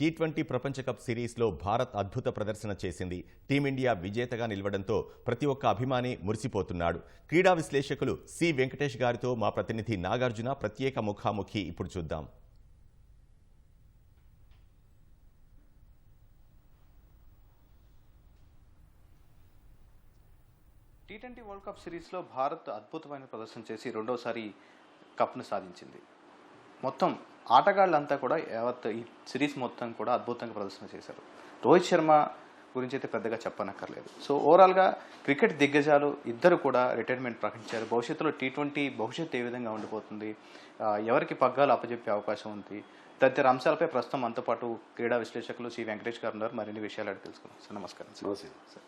T twenty ప్రపంచ cup సిరీస్లో భారత్ అద్భుత ప్రదర్శన చేసింది. టీమిండియా విజేతగా నిలవడంతో ప్రతి ఒక్క అభిమాని మురిసిపోతున్నాడు. క్రీడా విశ్లేషకులు సి వెంకటేష్ గారితో మా ప్రతినిధి నాగార్జున ప్రత్యేక ముఖాముఖి ఇప్పుడు చూద్దాం. టీ ట్వంటీ వరల్డ్ కప్ సిరీస్లో భారత్ అద్భుతమైన ప్రదర్శన చేసి రెండోసారి కప్ను సాధించింది. మొత్తం ఆటగాళ్ళంతా కూడా యావత్ ఈ సిరీస్ మొత్తం కూడా అద్భుతంగా ప్రదర్శన చేశారు. రోహిత్ శర్మ గురించి అయితే పెద్దగా చెప్పనక్కర్లేదు. సో ఓవరాల్గా క్రికెట్ దిగ్గజాలు ఇద్దరు కూడా రిటైర్మెంట్ ప్రకటించారు. భవిష్యత్తులో టీ ట్వంటీ భవిష్యత్తు ఏ విధంగా ఉండిపోతుంది? ఎవరికి పగ్గాలు అప్పచెప్పే అవకాశం ఉంది? తదితర అంశాలపై ప్రస్తుతం మనతో పాటు క్రీడా విశ్లేషకులు శ్రీ వెంకటేష్ గారు ఉన్నారు. మరిన్ని విషయాలు అడిగి తెలుసుకున్నాం సార్ నమస్కారం సార్.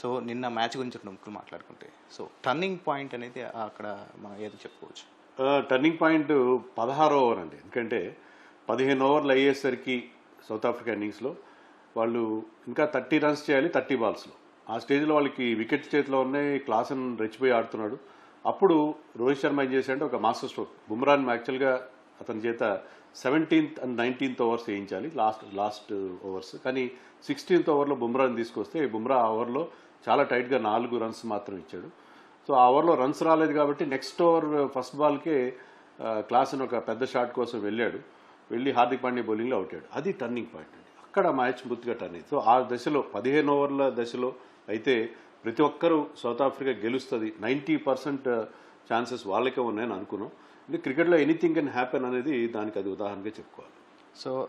సో నిన్న మ్యాచ్ గురించి రెండు ముక్కలు మాట్లాడుకుంటే. సో టర్నింగ్ పాయింట్ అనేది అక్కడ మనం ఏదో చెప్పుకోవచ్చు. టర్నింగ్ పాయింట్ పదహారో ఓవర్ అండి. ఎందుకంటే పదిహేను ఓవర్లు అయ్యేసరికి సౌత్ ఆఫ్రికా ఇన్నింగ్స్లో వాళ్ళు ఇంకా థర్టీ రన్స్ చేయాలి థర్టీ బాల్స్లో ఆ స్టేజ్లో వాళ్ళకి వికెట్ చేతిలో ఉన్నాయి క్లాసన్ రెచ్చిపోయి ఆడుతున్నాడు. అప్పుడు రోహిత్ శర్మ ఏం చేశాడంటే ఒక మాస్టర్ స్ట్రోక్ బుమ్రాన్ యాక్చువల్గా అతని చేత సెవెంటీన్త్ అండ్ నైన్టీన్త్ ఓవర్స్ వేయించాలి లాస్ట్ లాస్ట్ ఓవర్స్ కానీ సిక్స్టీన్త్ ఓవర్లో బుమ్రాని తీసుకొస్తే బుమ్రా ఓవర్లో చాలా టైట్గా నాలుగు రన్స్ మాత్రం ఇచ్చాడు. సో ఆ ఓవర్లో రన్స్ రాలేదు కాబట్టి నెక్స్ట్ ఓవర్ ఫస్ట్ బాల్కే క్లాసన్ ఒక పెద్ద షాట్ కోసం వెళ్ళాడు. వెళ్ళి హార్దిక్ పాండే బౌలింగ్లో అవుటాడు అది టర్నింగ్ పాయింట్ అండి. అక్కడ మ్యాచ్ పూర్తిగా టర్న్ అయింది. సో ఆ దశలో పదిహేను ఓవర్ల దశలో అయితే ప్రతి ఒక్కరూ సౌత్ ఆఫ్రికా గెలుస్తుంది. నైంటీ పర్సెంట్ ఛాన్సెస్ వాళ్ళకే ఉన్నాయని అనుకున్నాం. అంటే క్రికెట్లో ఎనీథింగ్ కెన్ హ్యాపెన్ అనేది దానికి అది ఉదాహరణగా చెప్పుకోవాలి. సో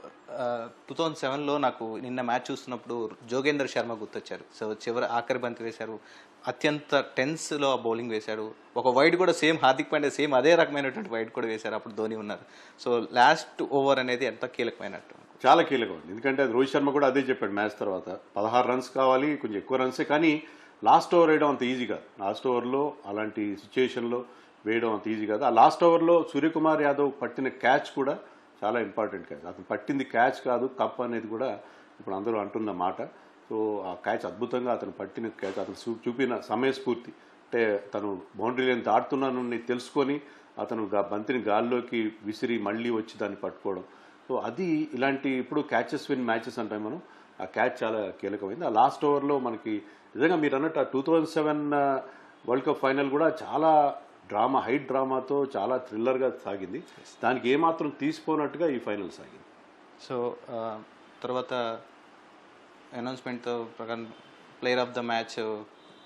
టూ థౌజండ్ సెవెన్లో నాకు నిన్న మ్యాచ్ చూస్తున్నప్పుడు జోగేందర్ శర్మ గుర్తొచ్చారు. సో చివరి ఆఖరి బంతి వేశారు. అత్యంత టెన్స్లో బౌలింగ్ వేశాడు. ఒక వైడ్ కూడా సేమ్ హార్దిక్ పాండే సేమ్ అదే రకమైనటువంటి వైడ్ కూడా వేశారు అప్పుడు ధోని ఉన్నారు. సో లాస్ట్ ఓవర్ అనేది ఎంత కీలకమైనట్టు చాలా కీలకం. ఎందుకంటే అది రోహిత్ శర్మ కూడా అదే చెప్పాడు మ్యాచ్ తర్వాత. పదహారు రన్స్ కావాలి కొంచెం ఎక్కువ రన్సే కానీ లాస్ట్ ఓవర్ వేయడం అంత ఈజీ కాదు. లాస్ట్ ఓవర్లో అలాంటి సిచ్యుయేషన్లో వేయడం అంత ఈజీ కాదు. ఆ లాస్ట్ ఓవర్లో సూర్యకుమార్ యాదవ్ పట్టిన క్యాచ్ కూడా చాలా ఇంపార్టెంట్ క్యాచ్. అతను పట్టింది క్యాచ్ కాదు కప్ అనేది కూడా ఇప్పుడు అందరూ అంటున్న మాట. సో ఆ క్యాచ్ అద్భుతంగా అతను పట్టిన క్యాచ్ అతను చూ- చూపిన సమయస్ఫూర్తి. అంటే తను బౌండరీ లైన్ దాటుతున్నానని తెలుసుకొని అతను బంతిని గాల్లోకి విసిరి మళ్ళీ వచ్చి దాన్ని పట్టుకోవడం. సో అది ఇలాంటి ఇప్పుడు క్యాచెస్ విన్ మ్యాచెస్ అంటాం మనం. ఆ క్యాచ్ చాలా కీలకమైంది. ఆ లాస్ట్ ఓవర్లో మనకి నిజంగా మీరు అన్నట్టు ఆ two thousand seven world cup final కూడా చాలా డ్రామా హైట్ డ్రామాతో చాలా థ్రిల్లర్గా సాగింది. దానికి ఏమాత్రం తీసిపోనట్టుగా ఈ ఫైనల్ సాగింది. సో తర్వాత అనౌన్స్మెంట్తో ప్రకారం player of the match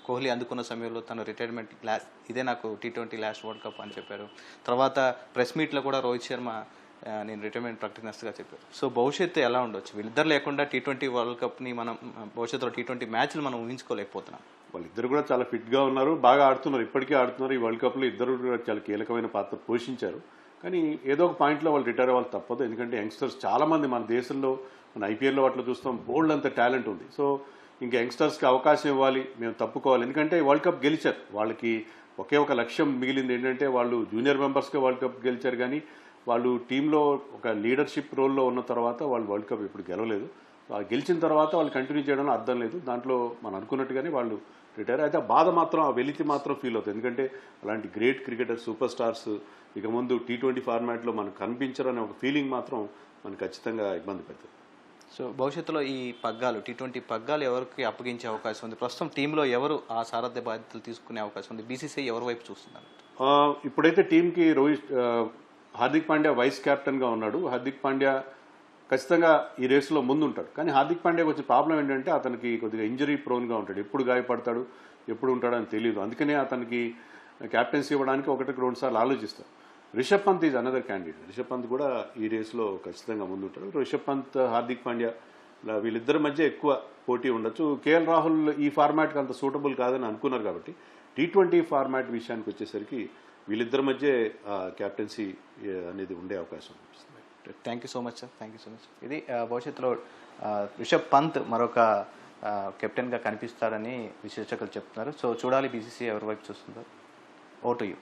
Kohli అందుకున్న సమయంలో తన రిటైర్మెంట్ లాస్ట్ ఇదే నాకు T twenty last world cup అని చెప్పారు. తర్వాత ప్రెస్ మీట్లో కూడా రోహిత్ శర్మ నేను రిటైర్మెంట్ ప్రకటిస్తుగా చెప్పారు సో భవిష్యత్తు ఎలా ఉండొచ్చు? వీళ్ళిద్దరు లేకుండా టీ ట్వంటీ వరల్డ్ కప్ని మనం భవిష్యత్తులో టీ ట్వంటీ మ్యాచ్లు మనం ఊహించుకోలేకపోతున్నాం. వాళ్ళిద్దరు కూడా చాలా ఫిట్గా ఉన్నారు బాగా ఆడుతున్నారు ఇప్పటికీ ఆడుతున్నారు. ఈ వరల్డ్ కప్లో ఇద్దరు కూడా చాలా కీలకమైన పాత్ర పోషించారు. కానీ ఏదో ఒక పాయింట్లో వాళ్ళు రిటైర్ అవ్వాలి తప్పదు. ఎందుకంటే యంగ్స్టర్స్ చాలామంది మన దేశంలో మన ఐపీఎల్లో వాటిలో చూస్తాం బోల్డ్ అంత టాలెంట్ ఉంది. సో ఇంకా యంగ్స్టర్స్కి అవకాశం ఇవ్వాలి మేము తప్పుకోవాలి. ఎందుకంటే వరల్డ్ కప్ గెలిచారు. వాళ్ళకి ఒకే ఒక లక్ష్యం మిగిలింది ఏంటంటే వాళ్ళు జూనియర్ మెంబర్స్గా వరల్డ్ కప్ గెలిచారు కానీ వాళ్ళు టీంలో ఒక లీడర్షిప్ రోల్లో ఉన్న తర్వాత వాళ్ళు వరల్డ్ కప్ ఇప్పుడు గెలవలేదు. గెలిచిన తర్వాత వాళ్ళు కంటిన్యూ చేయడంలో అర్థం లేదు. దాంట్లో మనం అనుకున్నట్టుగానే వాళ్ళు రిటైర్. అయితే ఆ బాధ మాత్రం ఆ వెలితి మాత్రం ఫీల్ అవుతుంది. ఎందుకంటే అలాంటి గ్రేట్ క్రికెటర్ సూపర్ స్టార్స్ ఇక ముందు టీ ట్వంటీ ఫార్మాట్లో మనకు కనిపించరు అనే ఒక ఫీలింగ్ మాత్రం మనకు ఖచ్చితంగా ఇబ్బంది పెడుతుంది. సో భవిష్యత్తులో ఈ పగ్గాలు టీ ట్వంటీ పగ్గాలు ఎవరికి అప్పగించే అవకాశం ఉంది? ప్రస్తుతం టీంలో ఎవరు ఆ సారథ్య బాధ్యతలు తీసుకునే అవకాశం ఉంది? బీసీసీ ఎవరి వైపు చూస్తున్నారు ఇప్పుడైతే టీంకి రోహిత్ హార్దిక్ పాండ్యా వైస్ కెప్టెన్గా ఉన్నాడు. హార్దిక్ పాండ్యా ఖచ్చితంగా ఈ రేసులో ముందు ఉంటాడు కానీ హార్దిక్ పాండ్యాకి వచ్చిన ప్రాబ్లం ఏంటంటే అతనికి కొద్దిగా ఇంజరీ ప్రోన్గా ఉంటాడు. ఎప్పుడు గాయపడతాడు ఎప్పుడు ఉంటాడని తెలియదు అందుకనే అతనికి క్యాప్టెన్సీ ఇవ్వడానికి ఒకటికి రెండు సార్లు ఆలోచిస్తాడు Rishabh Pant is another candidate Rishabh Pant కూడా ఈ రేసులో ఖచ్చితంగా ముందుంటాడు. రిషబ్ పంత్ హార్దిక్ పాండ్యా వీళ్ళిద్దరి మధ్య ఎక్కువ పోటీ ఉండొచ్చు. కేఎల్ రాహుల్ ఈ ఫార్మాట్కి అంత సూటబుల్ కాదని అనుకున్నారు కాబట్టి టీ ట్వంటీ ఫార్మాట్ విషయానికి వచ్చేసరికి వీళ్ళిద్దరి మధ్య క్యాప్టెన్సీ అనేది ఉండే అవకాశం thank you so much sir thank you so much ఇది భవిష్యత్తులో రిషబ్ పంత్ మరొక కెప్టెన్గా కనిపిస్తాడని విశ్లేషకులు చెప్తున్నారు. సో చూడాలి బీసీసీ ఎవరి వైపు చూస్తుందో. ఓ టు యూ